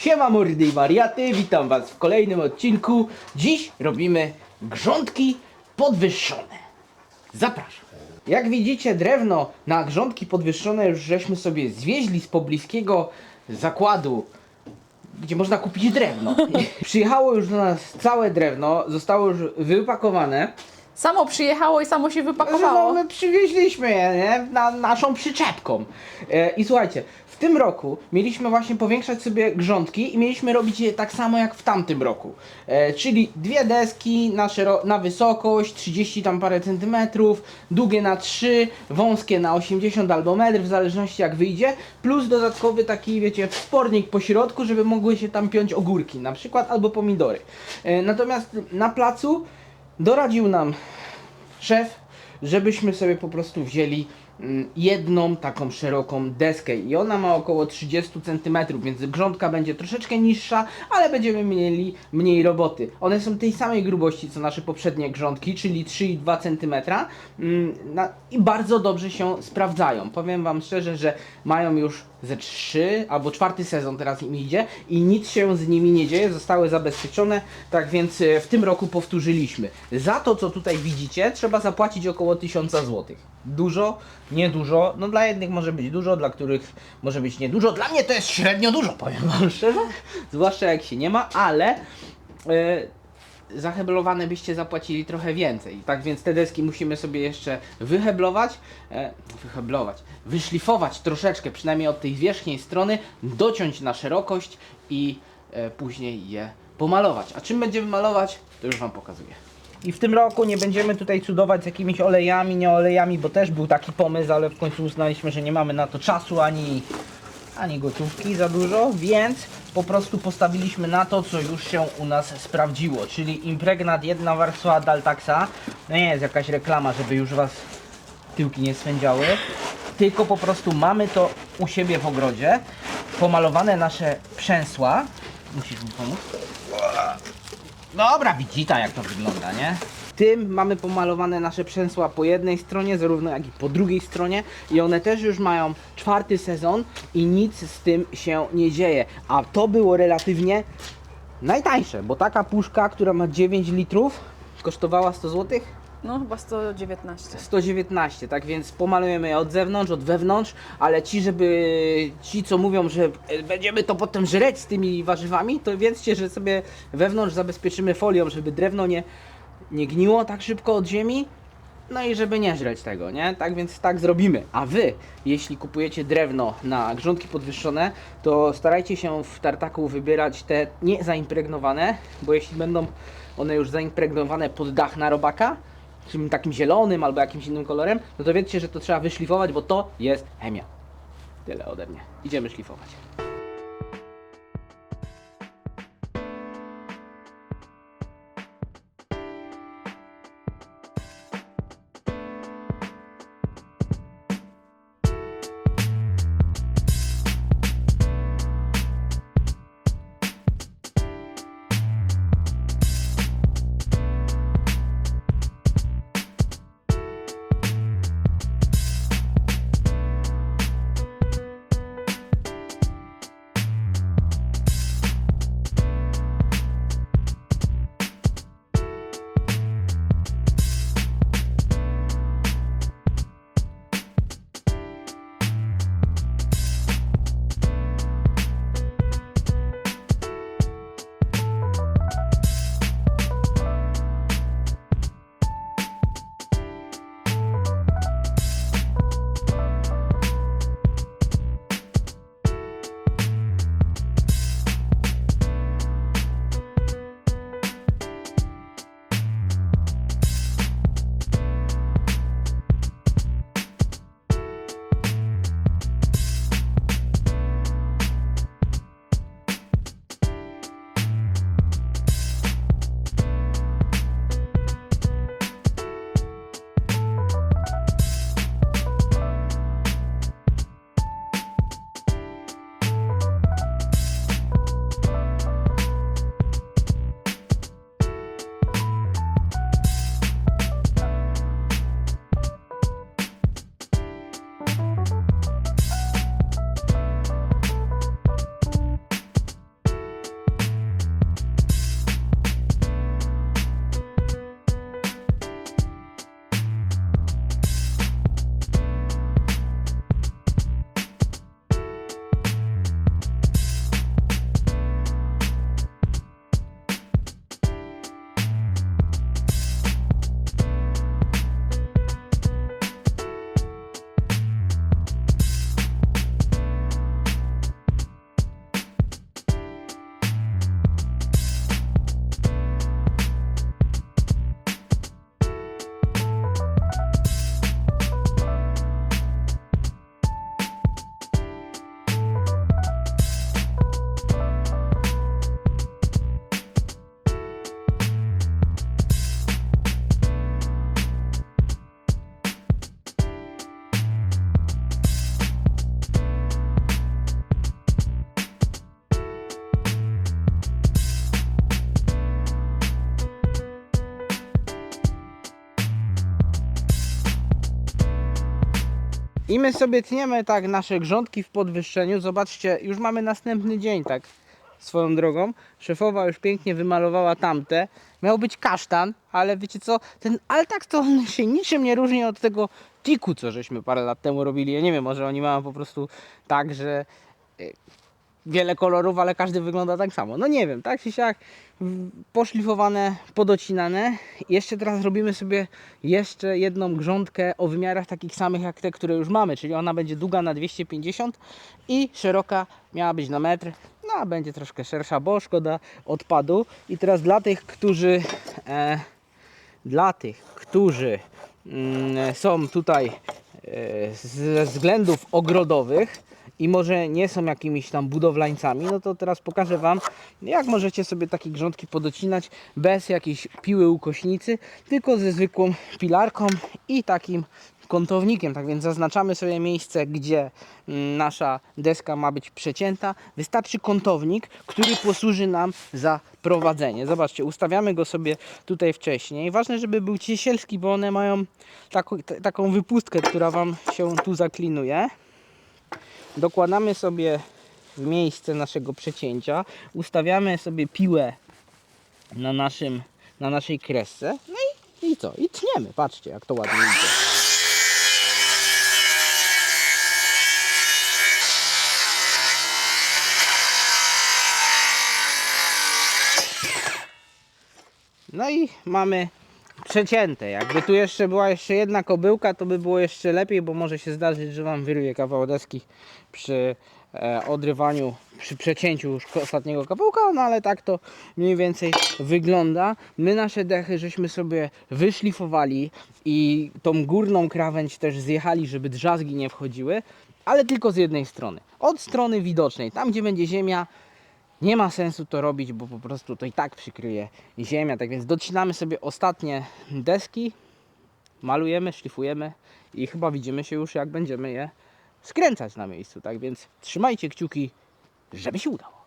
Siema mordy i wariaty, witam was w kolejnym odcinku. Dziś robimy grządki podwyższone. Zapraszam. Jak widzicie drewno na grządki podwyższone już żeśmy sobie zwieźli z pobliskiego zakładu gdzie można kupić drewno. Przyjechało już do nas całe drewno, zostało już wypakowane. Samo przyjechało i samo się No, wypakowało. my przywieźliśmy je, nie? Na, naszą przyczepką. E, I słuchajcie, tym roku mieliśmy właśnie powiększać sobie grządki i mieliśmy robić je tak samo jak w tamtym roku. E, czyli dwie deski na, na wysokość, 30 tam parę centymetrów, długie na 3, wąskie na 80 albo metr, w zależności jak wyjdzie, plus dodatkowy taki, wiecie, wspornik po środku, żeby mogły się tam piąć ogórki na przykład, albo pomidory. E, natomiast na placu doradził nam szef, żebyśmy sobie po prostu wzięli jedną taką szeroką deskę i ona ma około 30 cm, więc grządka będzie troszeczkę niższa, ale będziemy mieli mniej roboty. One są tej samej grubości co nasze poprzednie grządki, czyli 3,2 cm mm, i bardzo dobrze się sprawdzają. Powiem Wam szczerze, że mają już ze 3 albo czwarty sezon teraz im idzie i nic się z nimi nie dzieje, zostały zabezpieczone, tak więc e, w tym roku powtórzyliśmy. Za to, co tutaj widzicie, trzeba zapłacić około 1000 zł. Dużo, niedużo, no dla jednych może być dużo, dla których może być niedużo, dla mnie to jest średnio dużo, powiem Wam szczerze, zwłaszcza jak się nie ma, ale... zaheblowane byście zapłacili trochę więcej. Tak więc te deski musimy sobie jeszcze wyheblować, e, wyheblować, wyszlifować troszeczkę, przynajmniej od tej wierzchniej strony, dociąć na szerokość i e, później je pomalować. A czym będziemy malować, to już Wam pokazuję. I w tym roku nie będziemy tutaj cudować z jakimiś olejami, nie olejami, bo też był taki pomysł, ale w końcu uznaliśmy, że nie mamy na to czasu ani ani gotówki za dużo, więc po prostu postawiliśmy na to, co już się u nas sprawdziło, czyli impregnat jedna warstwa Daltaxa. No nie jest jakaś reklama, żeby już was tyłki nie swędziały, tylko po prostu mamy to u siebie w ogrodzie, pomalowane nasze przęsła. Musisz mi pomóc? Dobra, widzita jak to wygląda, nie? Tym mamy pomalowane nasze przęsła po jednej stronie, zarówno jak i po drugiej stronie i one też już mają czwarty sezon i nic z tym się nie dzieje. A to było relatywnie najtańsze, bo taka puszka, która ma 9 litrów, kosztowała 100 zł. No chyba 119. 119, tak więc pomalujemy je od zewnątrz, od wewnątrz, ale ci, żeby ci, co mówią, że e, będziemy to potem żreć z tymi warzywami, to wiedzcie, że sobie wewnątrz zabezpieczymy folią, żeby drewno nie, nie gniło tak szybko od ziemi. No i żeby nie żreć tego, nie? Tak więc tak zrobimy. A wy, jeśli kupujecie drewno na grządki podwyższone, to starajcie się w tartaku wybierać te niezaimpregnowane, bo jeśli będą one już zaimpregnowane pod dach na robaka, czym takim zielonym albo jakimś innym kolorem, no to wiedzcie, że to trzeba wyszlifować, bo to jest chemia. Tyle ode mnie. Idziemy szlifować. I my sobie tniemy tak nasze grządki w podwyższeniu. Zobaczcie, już mamy następny dzień, tak swoją drogą. Szefowa już pięknie wymalowała tamte. Miał być kasztan, ale wiecie co, ten Altax to on się niczym nie różni od tego tiku, co żeśmy parę lat temu robili. Ja nie wiem, może oni mają po prostu tak, że y, wiele kolorów, ale każdy wygląda tak samo. No nie wiem, tak czy siak poszlifowane, podocinane. Jeszcze teraz robimy sobie jeszcze jedną grządkę o wymiarach takich samych jak te, które już mamy, czyli ona będzie długa na 250 i szeroka miała być na metr. No a będzie troszkę szersza, bo szkoda odpadu. I teraz dla tych, którzy e, dla tych, którzy mm, są tutaj e, ze względów ogrodowych i może nie są jakimiś tam budowlańcami, no to teraz pokażę Wam, jak możecie sobie takie grządki podocinać bez jakiejś piły ukośnicy, tylko ze zwykłą pilarką i takim kątownikiem. Tak więc zaznaczamy sobie miejsce, gdzie mm, nasza deska ma być przecięta. Wystarczy kątownik, który posłuży nam za prowadzenie. Zobaczcie, ustawiamy go sobie tutaj wcześniej. Ważne, żeby był ciesielski, bo one mają taką, taką wypustkę, która Wam się tu zaklinuje. Dokładamy sobie w miejsce naszego przecięcia. Ustawiamy sobie piłę na, naszym, na naszej kresce. No i, i co? I tniemy. Patrzcie, jak to ładnie idzie. No i mamy przecięte. Jakby tu jeszcze była jeszcze jedna kobyłka, to by było jeszcze lepiej, bo może się zdarzyć, że Wam wyrwie kawał deski przy e, odrywaniu, przy przecięciu już ostatniego kapełka, no ale tak to mniej więcej wygląda. My nasze dechy żeśmy sobie wyszlifowali i tą górną krawędź też zjechali, żeby drzazgi nie wchodziły, ale tylko z jednej strony. Od strony widocznej, tam gdzie będzie ziemia, nie ma sensu to robić, bo po prostu to i tak przykryje ziemia. Tak więc docinamy sobie ostatnie deski, malujemy, szlifujemy i chyba widzimy się już jak będziemy je skręcać na miejscu. Tak więc trzymajcie kciuki, żeby się udało.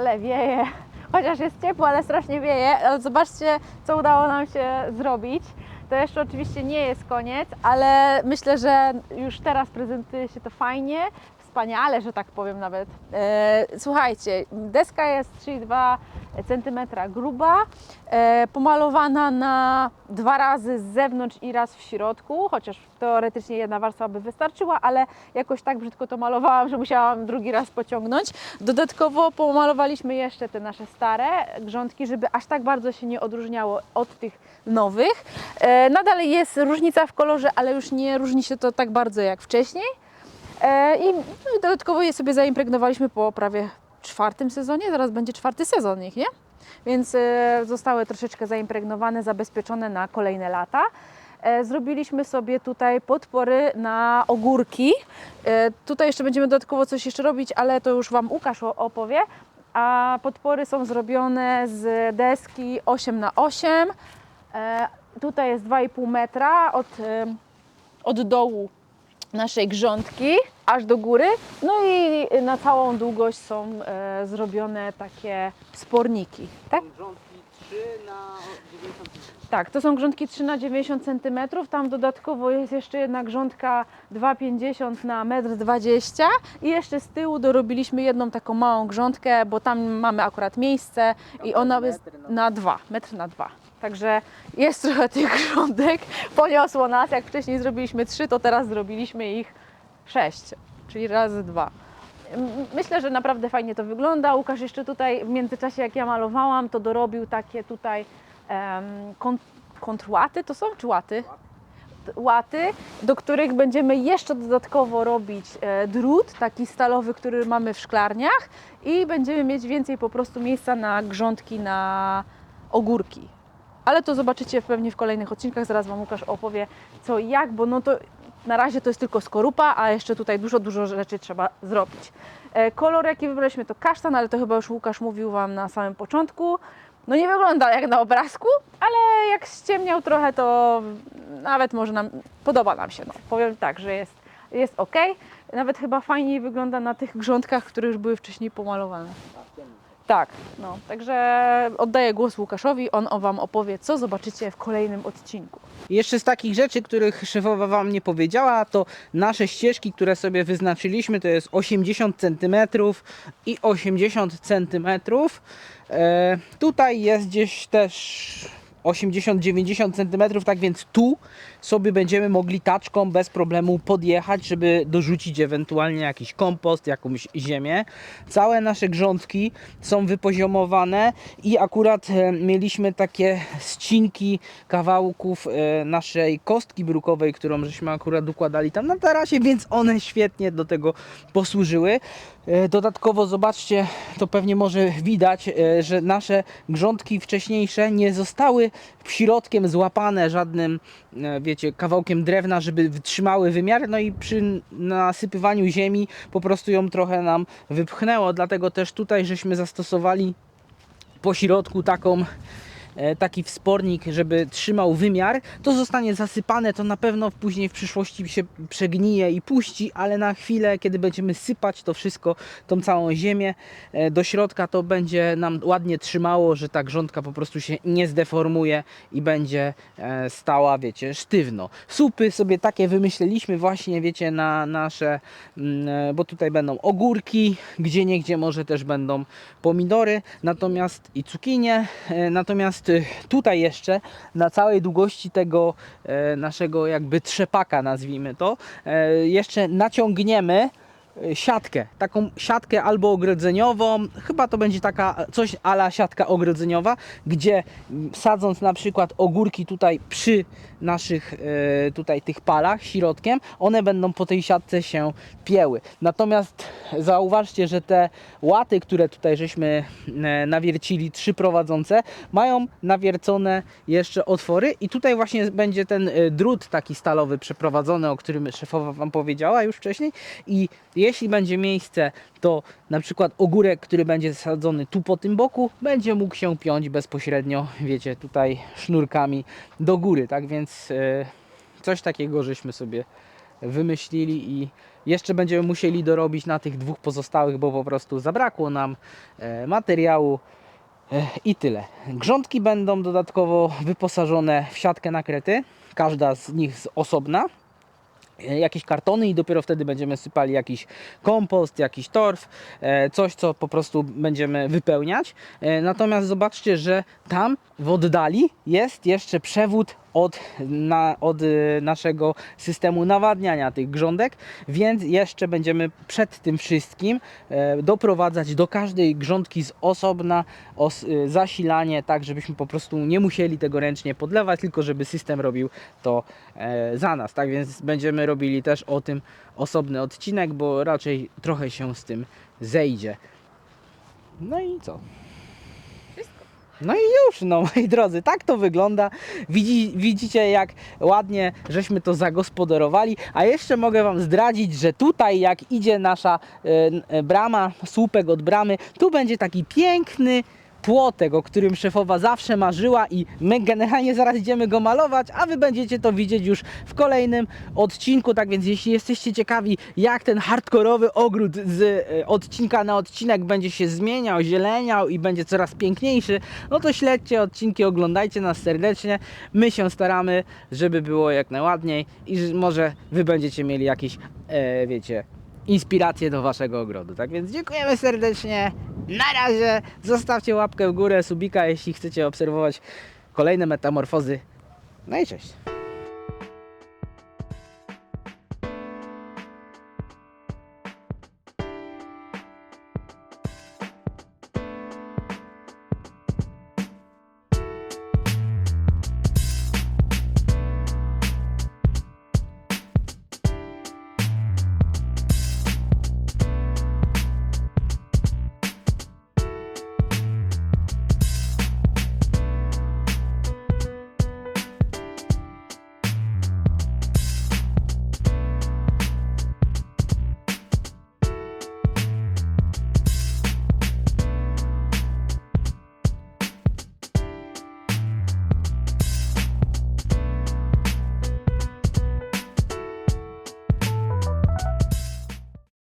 Ale wieje. Chociaż jest ciepło, ale strasznie wieje. Ale zobaczcie, co udało nam się zrobić. To jeszcze oczywiście nie jest koniec, ale myślę, że już teraz prezentuje się to fajnie, wspaniale, że tak powiem nawet. E, słuchajcie, deska jest 3,2 cm gruba, e, pomalowana na dwa razy z zewnątrz i raz w środku, chociaż teoretycznie jedna warstwa by wystarczyła, ale jakoś tak brzydko to malowałam, że musiałam drugi raz pociągnąć. Dodatkowo pomalowaliśmy jeszcze te nasze stare grządki, żeby aż tak bardzo się nie odróżniało od tych nowych. E, nadal jest różnica w kolorze, ale już nie różni się to tak bardzo jak wcześniej. E, I no i dodatkowo je sobie zaimpregnowaliśmy po prawie czwartym sezonie, zaraz będzie czwarty sezon ich, nie? Więc e, zostały troszeczkę zaimpregnowane, zabezpieczone na kolejne lata. E, Zrobiliśmy sobie tutaj podpory na ogórki. Tutaj jeszcze będziemy dodatkowo coś jeszcze robić, ale to już Wam Łukasz opowie. A podpory są zrobione z deski 8 na 8 E, Tutaj jest 2,5 metra od, od dołu naszej grządki aż do góry. No i na całą długość są e, zrobione takie sporniki. Tak? Grządki 3 na 90 Tak, to są grządki 3 na 90 cm. Tam dodatkowo jest jeszcze jedna grządka 2,50 na 1,20 m i jeszcze z tyłu dorobiliśmy jedną taką małą grządkę, bo tam mamy akurat miejsce i ona jest na- na 2, metr na 2. Także jest trochę tych grządek, poniosło nas, jak wcześniej zrobiliśmy 3, to teraz zrobiliśmy ich 6, czyli razy 2. Myślę, że naprawdę fajnie to wygląda. Łukasz jeszcze tutaj w międzyczasie, jak ja malowałam, to dorobił takie tutaj em, kon, kontrłaty, to są czy łaty? Łaty, do których będziemy jeszcze dodatkowo robić e, drut, taki stalowy, który mamy w szklarniach i będziemy mieć więcej po prostu miejsca na grządki, na ogórki. Ale to zobaczycie pewnie w kolejnych odcinkach, zaraz Wam Łukasz opowie co i jak, bo no to na razie to jest tylko skorupa, a jeszcze tutaj dużo, dużo rzeczy trzeba zrobić. E, Kolor jaki wybraliśmy to kasztan, ale to chyba już Łukasz mówił Wam na samym początku. No nie wygląda jak na obrazku, ale jak ściemniał trochę, to nawet może nam, podoba nam się. No. Powiem tak, że jest, jest ok. Nawet chyba fajniej wygląda na tych grządkach, które już były wcześniej pomalowane. Tak, no. Także oddaję głos Łukaszowi, on Wam opowie, co zobaczycie w kolejnym odcinku. Jeszcze z takich rzeczy, których szefowa Wam nie powiedziała, to nasze ścieżki, które sobie wyznaczyliśmy, to jest 80 cm i 80 cm. E, tutaj jest gdzieś też 80-90 cm, tak więc tu sobie będziemy mogli taczką bez problemu podjechać, żeby dorzucić ewentualnie jakiś kompost, jakąś ziemię. Całe nasze grządki są wypoziomowane i akurat e, mieliśmy takie ścinki kawałków e, naszej kostki brukowej, którą żeśmy akurat układali tam na tarasie, więc one świetnie do tego posłużyły. E, Dodatkowo zobaczcie, to pewnie może widać, że nasze grządki wcześniejsze nie zostały środkiem złapane żadnym, e, wiecie, kawałkiem drewna, żeby wytrzymały wymiar, no i przy nasypywaniu ziemi po prostu ją trochę nam wypchnęło, dlatego też tutaj żeśmy zastosowali po środku taką taki wspornik, żeby trzymał wymiar, to zostanie zasypane, to na pewno później w przyszłości się przegnije i puści, ale na chwilę, kiedy będziemy sypać to wszystko, tą całą ziemię e, do środka, to będzie nam ładnie trzymało, że ta grządka po prostu się nie zdeformuje i będzie e, stała, wiecie, sztywno. Supy sobie takie wymyśleliśmy właśnie, wiecie, na nasze, mm, e, bo tutaj będą ogórki, gdzie niegdzie może też będą pomidory, natomiast i cukinie, e, e, tutaj jeszcze na całej długości tego e, naszego jakby trzepaka nazwijmy to, e, jeszcze naciągniemy siatkę, taką siatkę albo ogrodzeniową, chyba to będzie taka coś ala siatka ogrodzeniowa, gdzie mm, sadząc na przykład ogórki tutaj przy naszych e, tutaj tych palach środkiem, one będą po tej siatce się pieły. Natomiast zauważcie, że te łaty, które tutaj żeśmy e, nawiercili, trzy prowadzące, mają nawiercone jeszcze otwory i tutaj właśnie będzie ten drut taki stalowy przeprowadzony, o którym szefowa Wam powiedziała już wcześniej i jeśli będzie miejsce, to na przykład ogórek, który będzie zasadzony tu po tym boku, będzie mógł się piąć bezpośrednio, wiecie, tutaj sznurkami do góry, tak więc e, coś takiego żeśmy sobie wymyślili i jeszcze będziemy musieli dorobić na tych dwóch pozostałych, bo po prostu zabrakło nam e, materiału e, i tyle. Grządki będą dodatkowo wyposażone w siatkę nakrety, każda z nich osobna jakieś kartony i dopiero wtedy będziemy sypali jakiś kompost, jakiś torf, e, coś co po prostu będziemy wypełniać. E, Natomiast zobaczcie, że tam w oddali jest jeszcze przewód od, na, od e, naszego systemu nawadniania tych grządek, więc jeszcze będziemy przed tym wszystkim e, doprowadzać do każdej grządki z osobna os, e, zasilanie, tak żebyśmy po prostu nie musieli tego ręcznie podlewać, tylko żeby system robił to e, za nas. Tak więc będziemy robili też o tym osobny odcinek, bo raczej trochę się z tym zejdzie. No i co? No i już, no moi drodzy, tak to wygląda. Widzi, widzicie jak ładnie żeśmy to zagospodarowali, a jeszcze mogę Wam zdradzić, że tutaj jak idzie nasza e, e, brama, słupek od bramy, tu będzie taki piękny płotek, o którym szefowa zawsze marzyła i my generalnie zaraz idziemy go malować, a Wy będziecie to widzieć już w kolejnym odcinku, tak więc jeśli jesteście ciekawi jak ten hardkorowy ogród z e, odcinka na odcinek będzie się zmieniał, zieleniał i będzie coraz piękniejszy, no to śledźcie odcinki, oglądajcie nas serdecznie. My się staramy, żeby było jak najładniej i że może Wy będziecie mieli jakieś, e, wiecie, inspiracje do Waszego ogrodu. Tak więc dziękujemy serdecznie. Na razie zostawcie łapkę w górę, subika, jeśli chcecie obserwować kolejne metamorfozy. No i cześć.